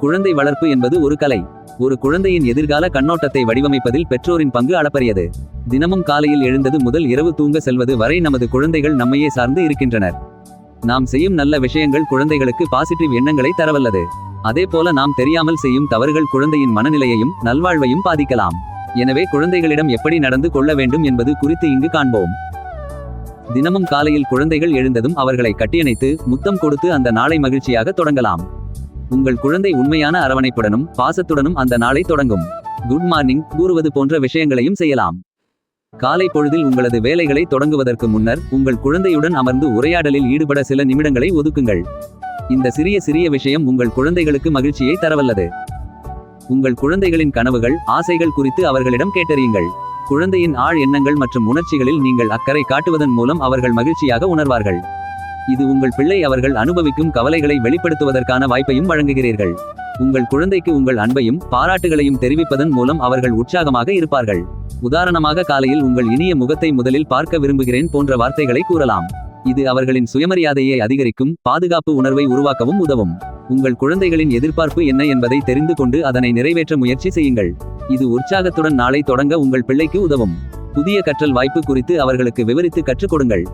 குழந்தை வளர்ப்பு என்பது ஒரு கலை. ஒரு குழந்தையின் எதிர்கால கண்ணோட்டத்தை வடிவமைப்பதில் பெற்றோரின் பங்கு அளப்பரியது. தினமும் காலையில் எழுந்தது முதல் இரவு தூங்க செல்வது வரை நமது குழந்தைகள் நம்மையே சார்ந்து இருக்கின்றனர். நாம் செய்யும் நல்ல விஷயங்கள் குழந்தைகளுக்கு பாசிட்டிவ் எண்ணங்களை தரவல்லது. அதே போல நாம் தெரியாமல் செய்யும் தவறுகள் குழந்தையின் மனநிலையையும் நல்வாழ்வையும் பாதிக்கலாம். எனவே குழந்தைகளிடம் எப்படி நடந்து கொள்ள வேண்டும் என்பது குறித்து இங்கு காண்போம். தினமும் காலையில் குழந்தைகள் எழுந்ததும் அவர்களை கட்டியணைத்து முத்தம் கொடுத்து அந்த நாளை மகிழ்ச்சியாக தொடங்கலாம். உங்கள் குழந்தை உண்மையான அரவணைப்புடனும் பாசத்துடனும் அந்த நாளை தொடங்கும். குட் மார்னிங் கூறுவது போன்ற விஷயங்களையும் செய்யலாம். காலை பொழுதில் உங்களது வேலைகளை தொடங்குவதற்கு முன்னர் உங்கள் குழந்தையுடன் அமர்ந்து உரையாடலில் ஈடுபட சில நிமிடங்களை ஒதுக்குங்கள். இந்த சிறிய சிறிய விஷயம் உங்கள் குழந்தைகளுக்கு மகிழ்ச்சியை தரவல்லது. உங்கள் குழந்தைகளின் கனவுகள் ஆசைகள் குறித்து அவர்களிடம் கேட்டறியுங்கள். குழந்தையின் ஆழ் எண்ணங்கள் மற்றும் உணர்ச்சிகளில் நீங்கள் அக்கறை காட்டுவதன் மூலம் அவர்கள் மகிழ்ச்சியாக உணர்வார்கள். இது உங்கள் பிள்ளை அவர்கள் அனுபவிக்கும் கவலைகளை வெளிப்படுத்துவதற்கான வாய்ப்பையும் வழங்குகிறீர்கள். உங்கள் குழந்தைக்கு உங்கள் அன்பையும் பாராட்டுகளையும் தெரிவிப்பதன் மூலம் அவர்கள் உற்சாகமாக இருப்பார்கள். உதாரணமாக காலையில் உங்கள் இனிய முகத்தை முதலில் பார்க்க விரும்புகிறேன் போன்ற வார்த்தைகளை கூறலாம். இது அவர்களின் சுயமரியாதையை அதிகரிக்கும் பாதுகாப்பு உணர்வை உருவாக்கவும் உதவும். உங்கள் குழந்தைகளின் எதிர்பார்ப்பு என்ன என்பதை தெரிந்து கொண்டு அதனை நிறைவேற்ற முயற்சி செய்யுங்கள். இது உற்சாகத்துடன் நாளை தொடங்க உங்கள் பிள்ளைக்கு உதவும். புதிய கற்றல் வாய்ப்பு குறித்து அவர்களுக்கு விவரித்து கற்றுக் கொடுங்கள்.